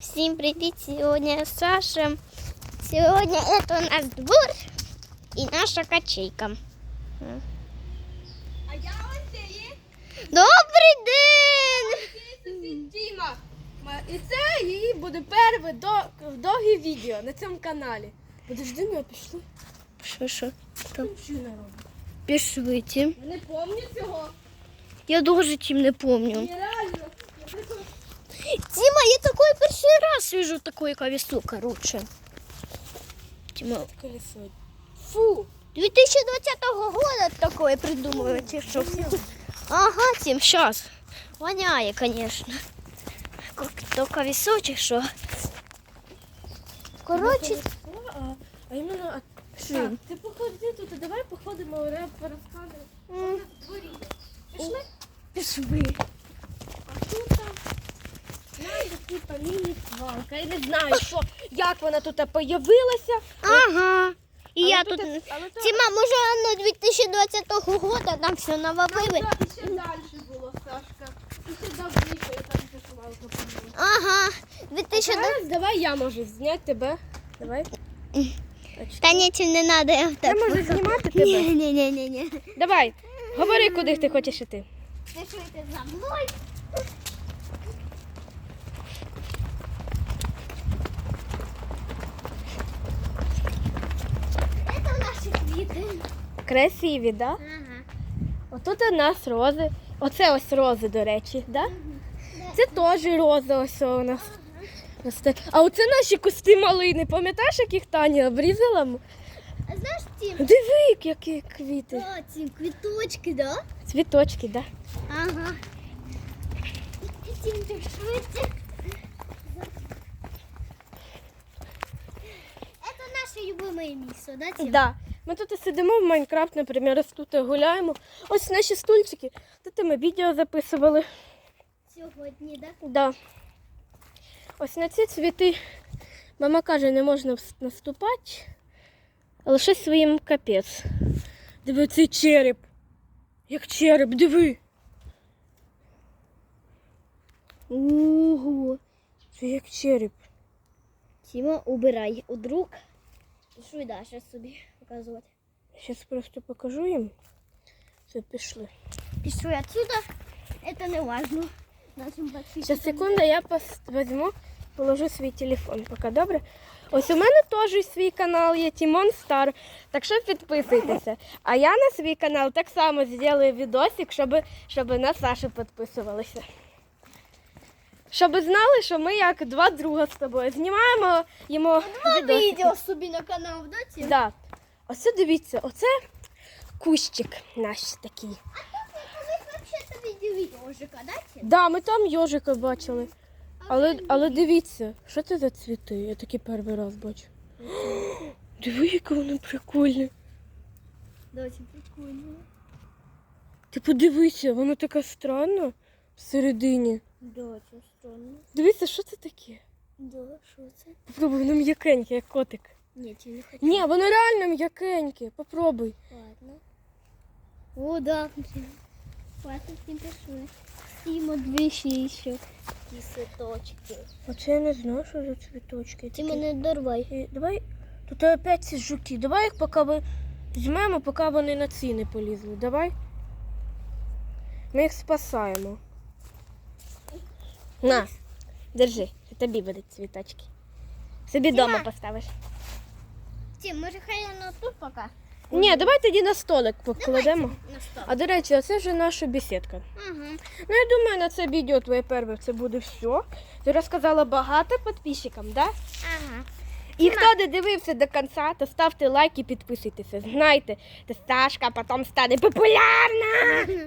Всем привет! Сегодня Саша. Сегодня это у нас двор и наша качейка. А я Олексій, Добрий день! Діма. І це її буде перше до, довге відео на цьому каналі. Подожди, ми пішли. Що, що? Робить? Пішли тім. Не пам'ятаю цього. Я дуже тім не помню. Ні, реально. Я прикол- Тима, я такой раз вижу такое колесо, короче. Тима, Колесо. Фу. 2020 года такое придумываете, что Ага, Тим, сейчас. Воняє, конечно. Как то колесо, чи що. Короче, а, а іменно... А... Що? Так, ти походи тут, а давай походимо, м, Дворі. Пішли? пішли. А тут там знаєте, типа міні-свалка. Я не знаю, що, як вона тут появилася. Ага. І Але я тут- тут... але може, воно 2020 года там все навалили. І ще далі було, Сашка. І ще давніше, я там свалка подивилася. Ага. 2020... Зараз давай я можу зняти тебе. Давай. Та ні, цим не треба, я в Я тебе. можу знімати тебе. ні, ні, ні, ні. Давай, говори, куди ти хочеш іти. Пішуйте за мною. Це наші квіти. Красиві, да? Ага. Отут у нас рози. Оце ось рози, до речі, да? Це теж рози ось у нас. росте. А оце наші кусти малини. Пам'ятаєш, яких Таня обрізала? А знаєш, Тім, Диви, які квіти. О, ці квіточки, да? Цвіточки, да? Ага. Тім, ти швидше. Это наше любимое да, Тім? Да. Ми тут сидимо в Майнкрафт, наприклад, тут гуляємо. Ось наші стульчики. Тут ми відео записували. Сьогодні, да? Да. Ось на ці цвіти мама каже, не можна наступати, щось своїм капець. Диви цей череп. Як череп, диви. Ого. Це як череп. Тіма, убирай у друг. Пішли далі собі показувати. Зараз просто покажу їм. Все, пішли. Пішли отсюда. Это не важно. Зараз секунду, я пос- візьму, положу свій телефон. Поки добре. Ось у мене теж свій канал є Тімон Стар. Так що підписуйтеся. А я на свій канал так само зроблю відосик, щоб, щоб на Сашу підписувалися. Щоб знали, що ми як два друга з тобою знімаємо йому відосики. Відео собі на канал, да, Тім? Да. Ось дивіться, оце кущик наш такий. Ми взагалі тобі ежика, да, ми там йожика бачили. Але, але дивіться, що це за цвіти? Я такі перший раз бачу. Диви, яке воно прикольне. Тім, прикольно. Ти подивися, воно таке странно всередині. Да, странно. Дивіться, що це таке? Да, що це? Попробуй, воно м'якеньке, як котик. Ні, Тім, не хочу. Ні, воно реально м'якеньке. Попробуй. Ладно. О, да, Тім, пішли. Тіма, двічі ще. Кисеточки. Оце я не знаю, що за цвіточки. Тіма, не дорвай. І давай. Тут опять ці жуки. Давай їх поки ви візьмемо, поки вони на ці не полізли. Давай. Ми їх спасаємо. На, держи, це тобі будуть цвіточки. Собі вдома поставиш. Тім, може хай воно тут поки? Ні, давай тоді на столик покладемо. На. А до речі, оце вже наша бесідка. Угу. Ну, я думаю, на це відео твоє перше це буде все. Ти розказала багато підписчикам, да? Ага. І хто не дивився до кінця, то ставте лайк і підписуйтеся. Знайте, Сашка потім стане популярна.